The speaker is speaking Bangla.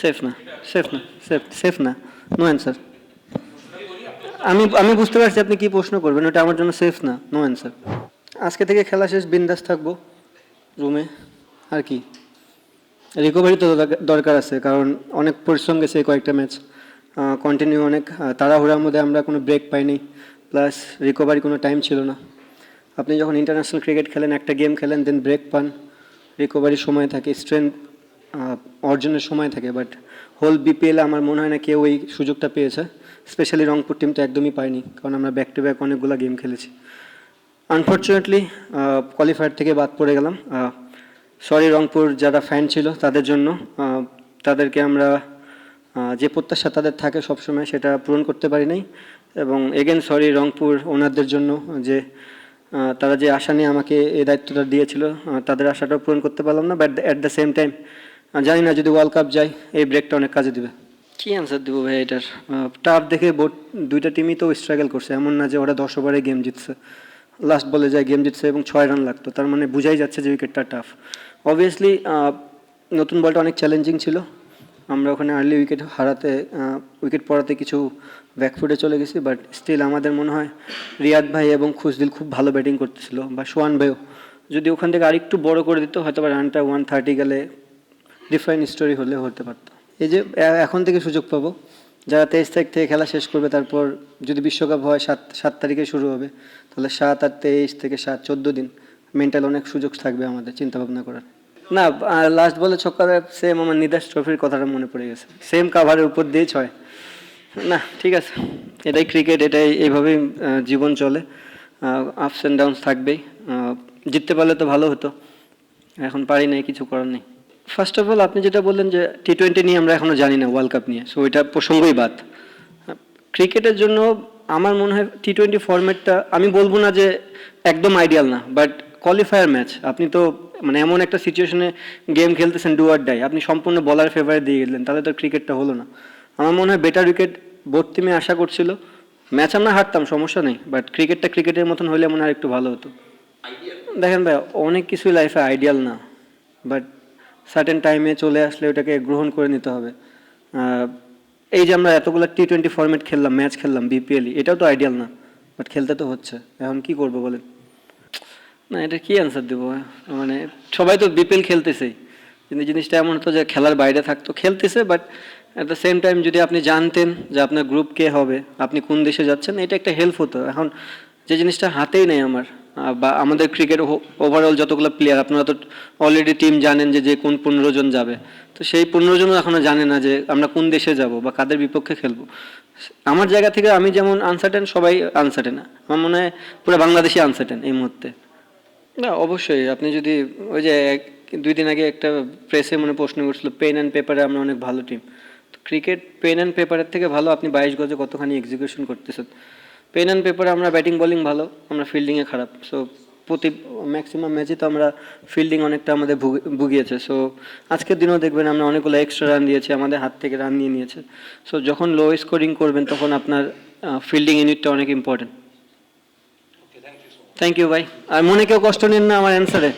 সেফ না সেফ না সেফ সেফ না নো অ্যান্সার আমি আমি বুঝতে পারছি আপনি কি প্রশ্ন করবেন, ওটা আমার জন্য সেফ না নো অ্যান্সার আজকে থেকে খেলা শেষ, বিন্দাস থাকব রুমে আর কি? রিকভারি তো দরকার- আছে, কারণ অনেক পরিশ্রম গেছে কয়েকটা ম্যাচ কন্টিনিউ অনেক তাড়াহুড়ার মধ্যে আমরা কোনো ব্রেক পাইনি প্লাস রিকভারি কোনো টাইম ছিল না। আপনি যখন ইন্টারন্যাশনাল ক্রিকেট খেলেন, একটা গেম খেলেন দেন ব্রেক পান রিকভারি সময় থাকে স্ট্রেংথ অর্জনের সময় থাকে বাট হোল বিপিএল আমার মনে হয় না কেউ এই সুযোগটা পেয়েছে। স্পেশালি রংপুর টিম তো একদমই পায়নি, কারণ আমরা ব্যাক টু ব্যাক অনেকগুলো গেম খেলেছি। আনফর্চুনেটলি কোয়ালিফায়ার থেকে বাদ পড়ে গেলাম। সরি রংপুর, যারা ফ্যান ছিল তাদের জন্য তাদেরকে আমরা যে প্রত্যাশা তাদের থাকে সবসময় সেটা পূরণ করতে পারি নাই। এবং এগেন সরি রংপুর ওনারদের জন্য যে তারা যে আশা নিয়ে আমাকে এই দায়িত্বটা দিয়েছিল তাদের আশাটাও পূরণ করতে পারলাম না but at the same time জানি না যদি ওয়ার্ল্ড কাপ যায় এই ব্রেকটা অনেক কাজে দিবে। কি অ্যান্সার দেবো ভাই এটার? টাফ দেখে বোট দুইটা টিমই তো স্ট্রাগল করছে। এমন না যে ওরা দশ ওভারে গেম জিতছে। লাস্ট বলে যায় গেম জিতছে এবং ছয় রান লাগতো। তার মানে বুঝাই যাচ্ছে যে উইকেটটা টাফ অবভিয়াসলি নতুন বলটা অনেক চ্যালেঞ্জিং ছিল। আমরা ওখানে আর্লি উইকেট হারাতে উইকেট পড়াতে কিছু ব্যাকফুটে চলে গেছি। বাট স্টিল আমাদের মনে হয় রিয়াদ ভাই এবং খুশদিল খুব ভালো ব্যাটিং করতেছিল বা সোয়ান ভাইও। যদি ওখান থেকে আরেকটু বড় করে দিত হয়তো বা রানটা ওয়ান থার্টি গেলে ডিফারেন্ট স্টোরি হলে হতে পারতো। এই যে এখন থেকে সুযোগ পাবো। যারা তেইশ তারিখ থেকে খেলা শেষ করবে, তারপর যদি বিশ্বকাপ হয়, সাত সাত তারিখে শুরু হবে, তাহলে সাত আর তেইশ থেকে সাত, চোদ্দ দিন মেন্টাল অনেক সুযোগ থাকবে আমাদের চিন্তা ভাবনা করার। না লাস্ট বলে ছক্কারে সেম আমার নিদাস ট্রফির কথাটা মনে পড়ে গেছে। সেম কাভারের উপর দিয়ে ছয়। না, ঠিক আছে। এটাই ক্রিকেট এটাই এইভাবেই জীবন চলে। আপস অ্যান্ড ডাউনস থাকবেই। জিততে পারলে তো ভালো হতো। এখন পারি নাই, কিছু করার নেই। ফার্স্ট অফ অল আপনি যেটা বললেন যে টি টোয়েন্টি নিয়ে আমরা এখনও জানি না ওয়ার্ল্ড কাপ নিয়ে। সো এটা প্রসঙ্গই বাদ। ক্রিকেটের জন্য আমার মনে হয় টি টোয়েন্টি ফরম্যাটটা আমি বলব না যে একদম আইডিয়াল না বাট কোয়ালিফায়ার ম্যাচ আপনি তো মানে এমন একটা সিচুয়েশনে গেম খেলতেছেন ডু আর ডাই আপনি সম্পূর্ণ বলার ফেভারে দিয়ে গেলেন তাহলে তো ক্রিকেটটা হলো না। আমার মনে হয় বেটার উইকেট বোর্ড টিমে আশা করছিল। ম্যাচ আমরা হারতাম সমস্যা নেই বাট ক্রিকেটটা ক্রিকেটের মতন হলে মনে হয় একটু ভালো হতো। দেখেন ভাই অনেক কিছুই লাইফে আইডিয়াল না বাট সার্টেন টাইমে চলে আসলে ওটাকে গ্রহণ করে নিতে হবে। এই যে আমরা এতগুলো টি টোয়েন্টি ফর্মেট খেললাম ম্যাচ খেললাম বিপিএলই এটাও তো আইডিয়াল না বাট খেলতে তো হচ্ছে। এখন কি করব বলেন? না, এটা কি অ্যান্সার দেবো? মানে সবাই তো বিপিএল খেলতেছেই। কিন্তু জিনিসটা এমন হতো যে খেলার বাইরে থাকতো, খেলতেছে but at the same time যদি আপনি জানতেন যে আপনার গ্রুপ কে হবে, আপনি কোন দেশে যাচ্ছেন, এটা একটা হেল্প হতো। এখন যে জিনিসটা হাতেই নেই আমার বা আমাদের ক্রিকেট ওভারঅল যতগুলো প্লেয়ার আপনারা তো অলরেডি টিম জানেন যে যে কোন পনেরো জন যাবে। তো সেই পনেরো জনও এখনও জানে না যে, আমরা কোন দেশে যাব বা কাদের বিপক্ষে খেলব। আমার জায়গা থেকে আমি যেমন আনসার্টেন সবাই আনসার্টেন আমার মনে হয় পুরো বাংলাদেশি আনসার্টেন এই মুহূর্তে। না, অবশ্যই। আপনি যদি ওই যে এক, দুই দিন আগে একটা প্রেসে মনে প্রশ্ন করছিল পেন অ্যান্ড পেপারে আমরা অনেক ভালো টিম তো ক্রিকেট পেন অ্যান্ড পেপারের থেকে ভালো আপনি বাইশ গজে কতখানি এক্সিকিউশন করতেছেন? পেন অ্যান্ড পেপারে আমরা ব্যাটিং বলিং ভালো আমরা ফিল্ডিংয়ে খারাপ। সো প্রতি ম্যাক্সিমাম ম্যাচে তো আমরা ফিল্ডিং অনেকটা আমাদের ভুগি- ভুগিয়েছে। সো আজকের দিনেও দেখবেন আমরা অনেকগুলো এক্সট্রা রান দিয়েছি আমাদের হাত থেকে রান নিয়ে নিয়েছে। সো যখন লো স্কোরিং করবেন তখন আপনার ফিল্ডিং ইউনিটটা অনেক ইম্পর্টেন্ট থ্যাংক ইউ ভাই আর মনে কেউ কষ্ট নিন না আমার অ্যান্সারে